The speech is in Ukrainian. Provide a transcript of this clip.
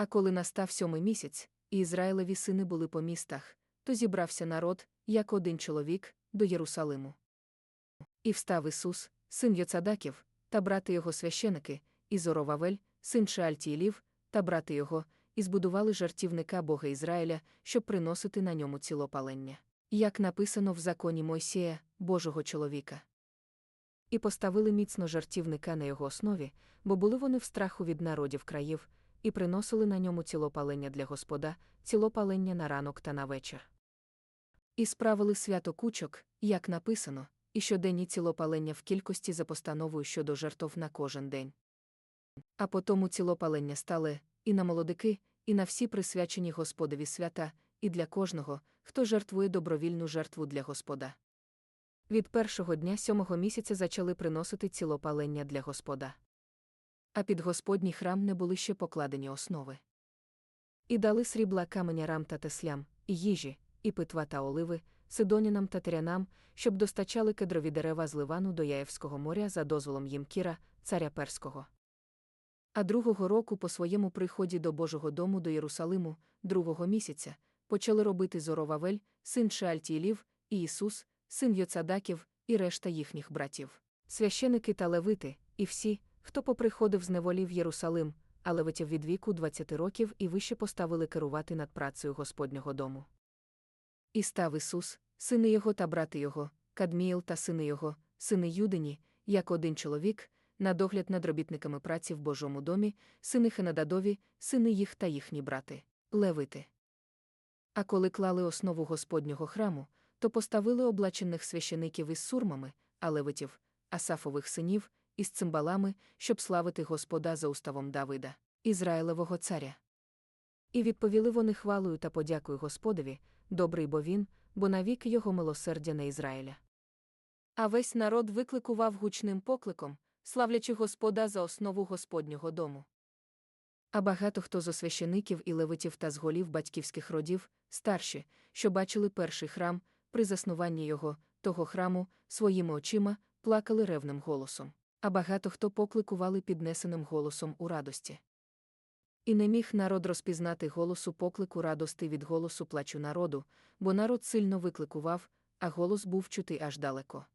А коли настав сьомий місяць, і Ізраїлеві сини були по містах, то зібрався народ, як один чоловік, до Єрусалиму. І встав Ісус, син Йоцадаків, та брати його священики, і Зоровавель, син Шеальтіїлів, та брати його, і збудували жартівника Бога Ізраїля, щоб приносити на ньому цілопалення, як написано в законі Мойсія, Божого чоловіка. І поставили міцно жартівника на його основі, бо були вони в страху від народів країв, і приносили на ньому цілопалення для Господа, цілопалення на ранок та на вечір. І справили свято кучок, як написано, і щоденні цілопалення в кількості за постановою щодо жертв на кожен день. А потому цілопалення стали і на молодики, і на всі присвячені Господові свята, і для кожного, хто жертвує добровільну жертву для Господа. Від першого дня сьомого місяця зачали приносити цілопалення для Господа. А під Господній храм не були ще покладені основи. І дали срібла каменярам та теслям, і їжі, і питва та оливи, сидонянам та терянам, щоб достачали кедрові дерева з Ливану до Яєвського моря за дозволом Ємкіра, царя Перського. А другого року по своєму приході до Божого дому до Єрусалиму, другого місяця, почали робити Зоровавель, син Шеальтіїлів, і Ісус, син Йоцадаків, і решта їхніх братів, священики та левити, і всі, хто поприходив з неволі в Єрусалим, а левитів від віку 20 років і вище поставили керувати над працею Господнього дому. І став Ісус, сини його та брати його, Кадміїл та сини його, сини Юдині, як один чоловік, на догляд над робітниками праці в Божому домі, сини Хенададові, сини їх та їхні брати, левити. А коли клали основу Господнього храму, то поставили облачених священиків із сурмами, а левитів, Асафових синів, із цимбалами, щоб славити Господа за уставом Давида, Ізраїлевого царя. І відповіли вони хвалою та подякою Господові, добрий бо він, бо навік його милосердя на Ізраїля. А весь народ викликував гучним покликом, славлячи Господа за основу Господнього дому. А багато хто зо священиків і левитів та з голів батьківських родів, старші, що бачили перший храм, при заснуванні його, того храму, своїми очима, плакали ревним голосом, а багато хто покликували піднесеним голосом у радості. І не міг народ розпізнати голосу поклику радости від голосу плачу народу, бо народ сильно викликував, а голос був чути аж далеко.